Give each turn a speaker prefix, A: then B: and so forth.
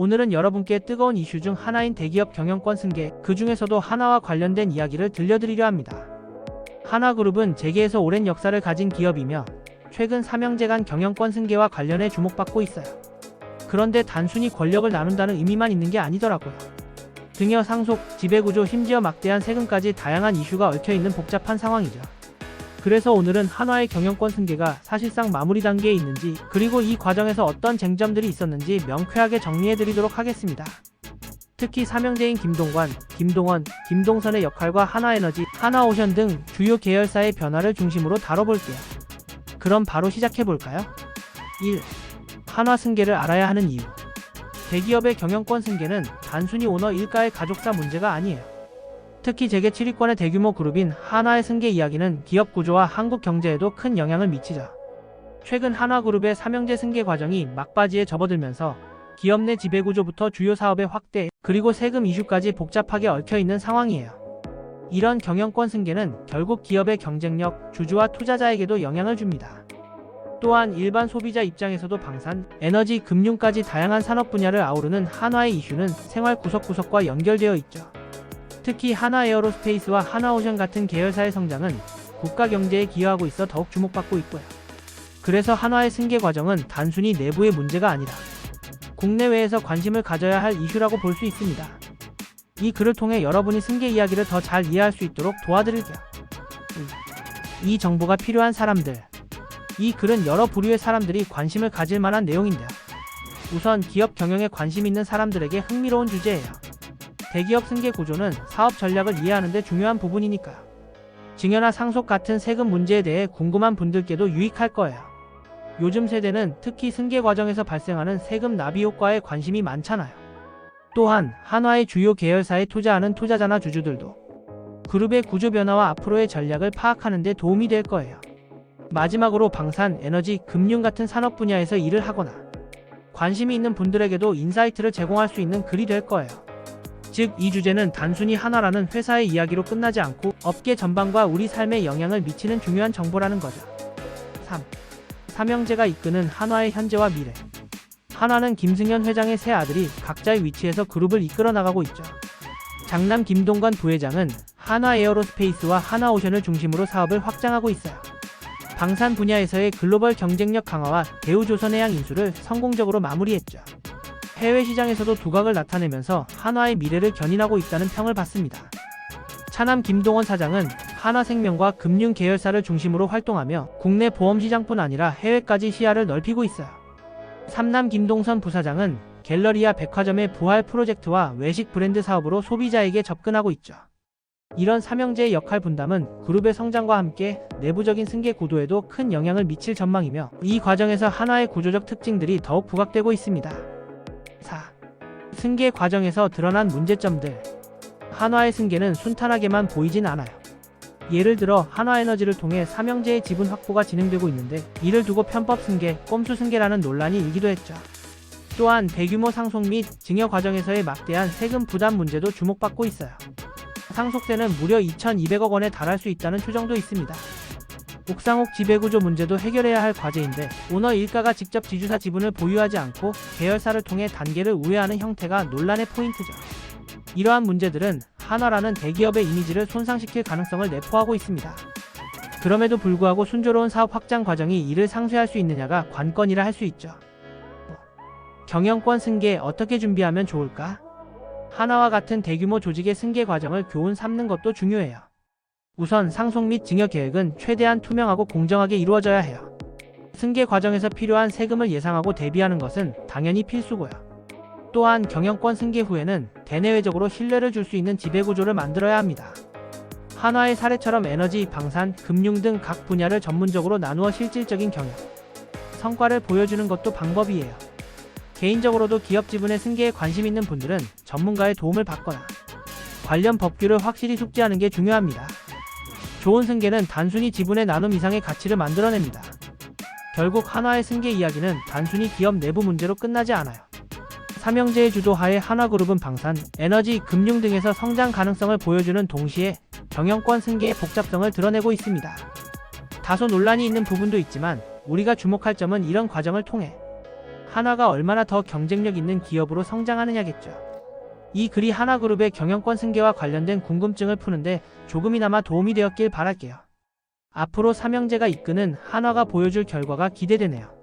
A: 오늘은 여러분께 뜨거운 이슈 중 하나인 대기업 경영권 승계, 그 중에서도 하나와 관련된 이야기를 들려드리려 합니다. 하나그룹은 재계에서 오랜 역사를 가진 기업이며 최근 삼형제 간 경영권 승계와 관련해 주목받고 있어요. 그런데 단순히 권력을 나눈다는 의미만 있는 게 아니더라고요. 등여 상속, 지배구조, 심지어 막대한 세금까지 다양한 이슈가 얽혀 있는 복잡한 상황이죠. 그래서 오늘은 한화의 경영권 승계가 사실상 마무리 단계에 있는지, 그리고 이 과정에서 어떤 쟁점들이 있었는지 명쾌하게 정리해드리도록 하겠습니다. 특히 삼형제인 김동관, 김동원, 김동선의 역할과 하나에너지, 하나오션 등 주요 계열사의 변화를 중심으로 다뤄볼게요. 그럼 바로 시작해볼까요? 1. 한화 승계를 알아야 하는 이유. 대기업의 경영권 승계는 단순히 오너 일가의 가족사 문제가 아니에요. 특히 재계 7위권의 대규모 그룹인 한화의 승계 이야기는 기업 구조와 한국 경제에도 큰 영향을 미치죠. 최근 한화그룹의 삼형제 승계 과정이 막바지에 접어들면서 기업 내 지배구조부터 주요 사업의 확대, 그리고 세금 이슈까지 복잡하게 얽혀 있는 상황이에요. 이런 경영권 승계는 결국 기업의 경쟁력, 주주와 투자자에게도 영향을 줍니다. 또한 일반 소비자 입장에서도 방산, 에너지, 금융까지 다양한 산업 분야를 아우르는 한화의 이슈는 생활 구석구석과 연결되어 있죠. 특히 하나에어로스페이스와 하나오션 같은 계열사의 성장은 국가 경제에 기여하고 있어 더욱 주목받고 있고요. 그래서 한화의 승계 과정은 단순히 내부의 문제가 아니라 국내외에서 관심을 가져야 할 이슈라고 볼 수 있습니다. 이 글을 통해 여러분이 승계 이야기를 더 잘 이해할 수 있도록 도와드릴게요. 이 정보가 필요한 사람들. 이 글은 여러 부류의 사람들이 관심을 가질 만한 내용인데요. 우선 기업 경영에 관심 있는 사람들에게 흥미로운 주제예요. 대기업 승계 구조는 사업 전략을 이해하는 데 중요한 부분이니까요. 증여나 상속 같은 세금 문제에 대해 궁금한 분들께도 유익할 거예요. 요즘 세대는 특히 승계 과정에서 발생하는 세금 납입 효과에 관심이 많잖아요. 또한 한화의 주요 계열사에 투자하는 투자자나 주주들도 그룹의 구조 변화와 앞으로의 전략을 파악하는 데 도움이 될 거예요. 마지막으로 방산, 에너지, 금융 같은 산업 분야에서 일을 하거나 관심이 있는 분들에게도 인사이트를 제공할 수 있는 글이 될 거예요. 즉, 이 주제는 단순히 하나라는 회사의 이야기로 끝나지 않고 업계 전반과 우리 삶에 영향을 미치는 중요한 정보라는 거죠. 3. 삼형제가 이끄는 한화의 현재와 미래. 한화는 김승현 회장의 세 아들이 각자의 위치에서 그룹을 이끌어 나가고 있죠. 장남 김동관 부회장은 한화 에어로스페이스와 하나오션을 중심으로 사업을 확장하고 있어요. 방산 분야에서의 글로벌 경쟁력 강화와 대우조선해양 인수를 성공적으로 마무리했죠. 해외 시장에서도 두각을 나타내면서 한화의 미래를 견인하고 있다는 평을 받습니다. 차남 김동원 사장은 한화생명과 금융 계열사를 중심으로 활동하며 국내 보험 시장뿐 아니라 해외까지 시야를 넓히고 있어요. 삼남 김동선 부사장은 갤러리아 백화점의 부활 프로젝트와 외식 브랜드 사업으로 소비자에게 접근하고 있죠. 이런 삼형제의 역할 분담은 그룹의 성장과 함께 내부적인 승계 구도에도 큰 영향을 미칠 전망이며 이 과정에서 한화의 구조적 특징들이 더욱 부각되고 있습니다. 4. 승계 과정에서 드러난 문제점들 한화의 승계는 순탄하게만 보이진 않아요. 예를 들어 한화에너지를 통해 삼형제의 지분 확보가 진행되고 있는데 이를 두고 편법 승계, 꼼수 승계라는 논란이 일기도 했죠. 또한 대규모 상속 및 증여 과정에서의 막대한 세금 부담 문제도 주목받고 있어요. 상속세는 무려 2,200억 원에 달할 수 있다는 추정도 있습니다. 옥상옥 지배구조 문제도 해결해야 할 과제인데 오너 일가가 직접 지주사 지분을 보유하지 않고 계열사를 통해 단계를 우회하는 형태가 논란의 포인트죠. 이러한 문제들은 한화라는 대기업의 이미지를 손상시킬 가능성을 내포하고 있습니다. 그럼에도 불구하고 순조로운 사업 확장 과정이 이를 상쇄할 수 있느냐가 관건이라 할 수 있죠. 경영권 승계 어떻게 준비하면 좋을까? 하나와 같은 대규모 조직의 승계 과정을 교훈 삼는 것도 중요해요. 우선 상속 및 증여 계획은 최대한 투명하고 공정하게 이루어져야 해요. 승계 과정에서 필요한 세금을 예상하고 대비하는 것은 당연히 필수고요. 또한 경영권 승계 후에는 대내외적으로 신뢰를 줄 수 있는 지배구조를 만들어야 합니다. 한화의 사례처럼 에너지, 방산, 금융 등 각 분야를 전문적으로 나누어 실질적인 경영, 성과를 보여주는 것도 방법이에요. 개인적으로도 기업 지분의 승계에 관심 있는 분들은 전문가의 도움을 받거나 관련 법규를 확실히 숙지하는 게 중요합니다. 좋은 승계는 단순히 지분의 나눔 이상의 가치를 만들어냅니다. 결국 한화의 승계 이야기는 단순히 기업 내부 문제로 끝나지 않아요. 삼형제의 주도하에 한화그룹은 방산, 에너지, 금융 등에서 성장 가능성을 보여주는 동시에 경영권 승계의 복잡성을 드러내고 있습니다. 다소 논란이 있는 부분도 있지만 우리가 주목할 점은 이런 과정을 통해 한화가 얼마나 더 경쟁력 있는 기업으로 성장하느냐겠죠. 이 글이 하나그룹의 경영권 승계와 관련된 궁금증을 푸는데 조금이나마 도움이 되었길 바랄게요. 앞으로 삼형제가 이끄는 한화가 보여줄 결과가 기대되네요.